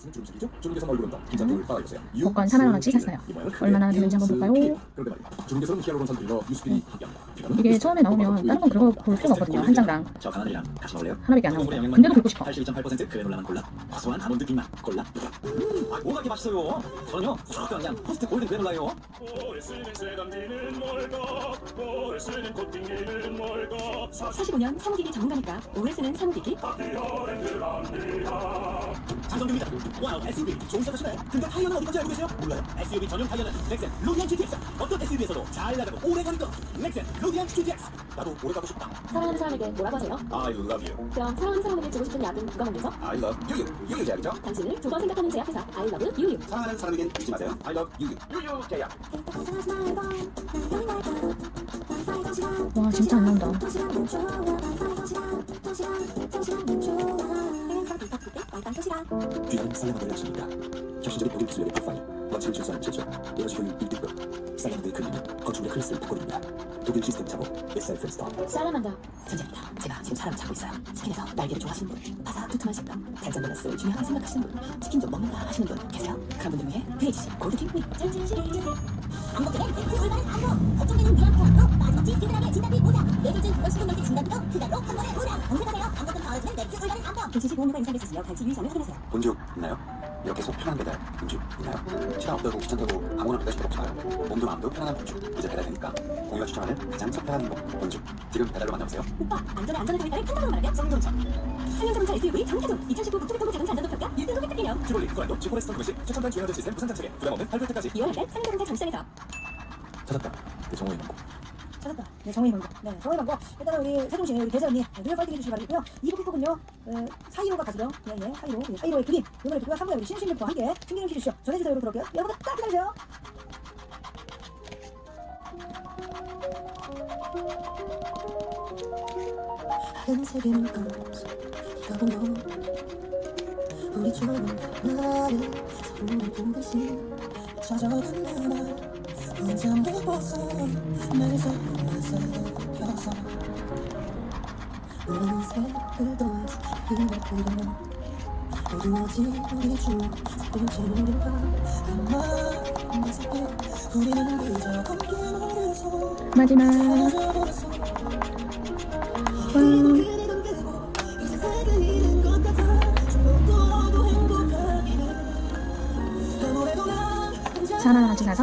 선수는 주름색이죠? 주름개선 얼굴은 더 긴장도를 따라해보세요. 복권 4만 원어치 샀어요. 얼마나 되는지 한번 볼까요? 그런데. 주름개선은 히알루론 함께합니다. 이게 처음에 나오면 다른 건 긁어볼 필요가 없거든요. 한 장당 저 강하늘이랑 같이 먹을래요? 하나밖에 안 나오고 근데도 긁고 싶어 82.8% 그래놀라만 콜라 고소한 아몬드 콜라 음, 아 뭐가 이렇게 맛있어요 저는요 그냥 포스트 골든 그래놀라요 오래 쓰는 세단비는 뭘까 오래 쓰는 코팅기는 뭘까 45년 사무기기 전문가니까 쓰는 사무기기 장성규입니다 와우 SUV 좋은 차 타시나요? 근데 타이어는 어디까지 알고 계세요? 몰라요 SUV 전용 타이어는 넥센 루디안 GTX 어떤 SUV에서도 잘 나가고 오래 가는 것 넥센 루디안 GTX 나도 오래 가고 싶다 사랑하는 사람에게 뭐라고 하세요? I love you. 그럼 사랑하는 사람에게 주고 싶은 약은 누가 만들죠? I love you. 유유 제약이죠? 당신을 두 번 생각하는 제약회사 아이러브 유유 사랑하는 사람에겐 잊지 마세요. I love you. 유유 제약. 와 진짜 안 나온다 귀한 살라마들 약속입니다. 혁신적인 독일 기술의 프로파일, 원칙을 실수하는 제조, 에너지 효율 1등급, 살라마드의 클리는 건축물의 클래스를 바꿔드립니다. 독일 시스템 차고 SR 프레스터. 살라만더 전쟁입니다 제가 지금 사람 찾고 있어요 치킨에서 날개를 좋아하시는 분 바삭 두툼한 식감 단짠 보너스 중요하게 생각하시는 분 치킨 좀 먹는다 하시는 분 계세요? 그런 분들 위해 VHC 골드킹 위 안목에는 벤츠 올바른 마지막지 든든하게 진단비 보장 뇌졸중 그것시킨 멘트 진단비도 그대로 한 번에 보장 검색하세요. 안목은 더해지는 벤츠 올바른 안목 VHC 보험료가 있으며 단지 유의사항을 확인하세요. 본적 있나요? 이렇게 속 편한 배달 본적 있나요? 시간 없다고 귀찮다고 아무나 배달 시켜 먹지 마요. 몸도 마음도 편안한 본적. 이제 배달 되니까 공유가 추천하는 가장 속 편한 행복 본적. 지금 배달로 만나보세요. 오빠 안전에 안전을 더했다를 판단으로 말하면 쌍용차. 상용자동차 SUV 정태준 2019 북두대통령 자동차 안전도 평가 1등급 획득기념 튜볼리 그란도 지코레스턴 그것이 최첨단 주행안전 시스템 부산 장착에 부담 없는 800대까지 2월 달 상용자동차 전시장에서. 찾았다. 내 정호의 방법. 찾았다. 네, 정의 방법. 네, 정의 방법. 일단은 우리 세종시의 우리 대장님 뉴욕 파이팅 해주시기 바라고요. 2부 끝곡은요. 어, 사이로가 가수죠. 예, 예, 사이로. 예, 사이로의 그림. 이번에 듣고요. 3부에 우리 신신님과 함께 신기름 퀴즈쇼 전해주세요. 여러분 들어올게요. 여러분 딱 기다리세요. 흰색의 물감 가보면 우리 좋은 나를 서로 보듯이 찾아오는 날 혼자 먹어서 마지막 찾아버렸어 음, 그리던 그고 이제 색을 잃은 것 같아 죽어도 행복하게 아무래도 난 혼자 사만 원어치 사